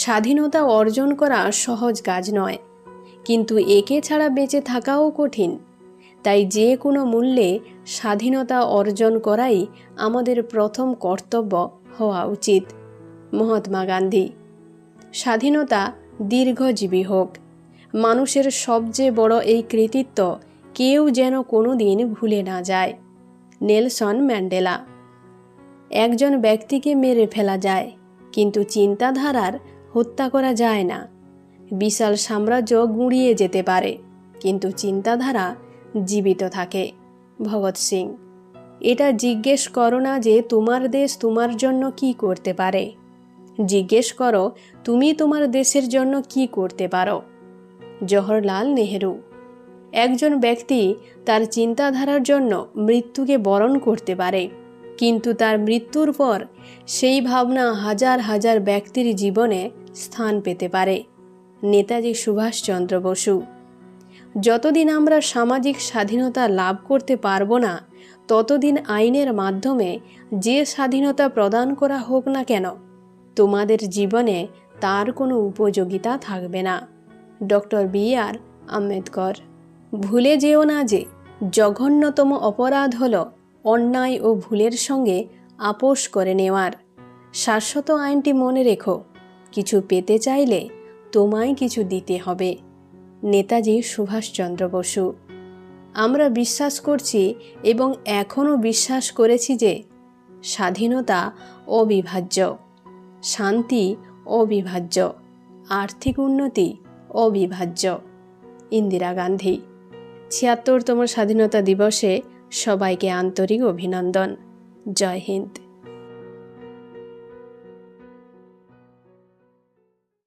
স্বাধীনতা অর্জন করা সহজ কাজ নয়। কিন্তু একে ছাড়া বেঁচে থাকাও কঠিন। তাই যে কোনো মূল্যে স্বাধীনতা অর্জন করাই আমাদের প্রথম কর্তব্য হওয়া উচিত। মহাত্মা গান্ধী। স্বাধীনতা দীর্ঘজীবী হোক। মানুষের সবচেয়ে বড় এই কৃতিত্ব কেউ যেন কোনো দিন ভুলে না যায়। Nelson Mandela. একজন ব্যক্তিকে মেরে ফেলা যায়, কিন্তু চিন্তাধারার হত্যা করা যায় না। বিশাল সাম্রাজ্য গুঁড়িয়ে যেতে পারে, কিন্তু চিন্তাধারা জীবিত থাকে। ভগৎ সিং, এটা জিজ্ঞেস করো না যে তোমার দেশ তোমার জন্য কি করতে পারে। জিজ্ঞেস করো, তুমি তোমার দেশের জন্য কি করতে পারো। জওহরলাল নেহেরু, একজন ব্যক্তি তার চিন্তাধারার জন্য মৃত্যুকে বরণ করতে পারে। কিন্তু তার মৃত্যুর পর সেই ভাবনা হাজার হাজার ব্যক্তির জীবনে স্থান পেতে পারে। নেতাজি সুভাষচন্দ্র বসু। যতদিন আমরা সামাজিক স্বাধীনতা লাভ করতে পারব না, ততদিন আইনের মাধ্যমে যে স্বাধীনতা প্রদান করা হোক না কেন, তোমাদের জীবনে তার কোনো উপযোগিতা থাকবে না। Doctor B R Ambedkar. ভুলে যেও না যে, জঘন্যতম অপরাধ হল অন্যায় ও ভুলের সঙ্গে আপোষ করে নেওয়ার। শাশ্বত আইনটি মনে রেখো, কিছু পেতে চাইলে তোমায় কিছু দিতে হবে। নেতাজি সুভাষচন্দ্র বসু, আমরা বিশ্বাস করছি এবং এখনও বিশ্বাস করেছি যে স্বাধীনতা অবিভাজ্য, শান্তি অবিভাজ্য, আর্থিক উন্নতি অবিভাজ্য। ইন্দিরা গান্ধী, ছিয়াত্তরতম স্বাধীনতা দিবসে সবাইকে আন্তরিক অভিনন্দন। জয় হিন্দ।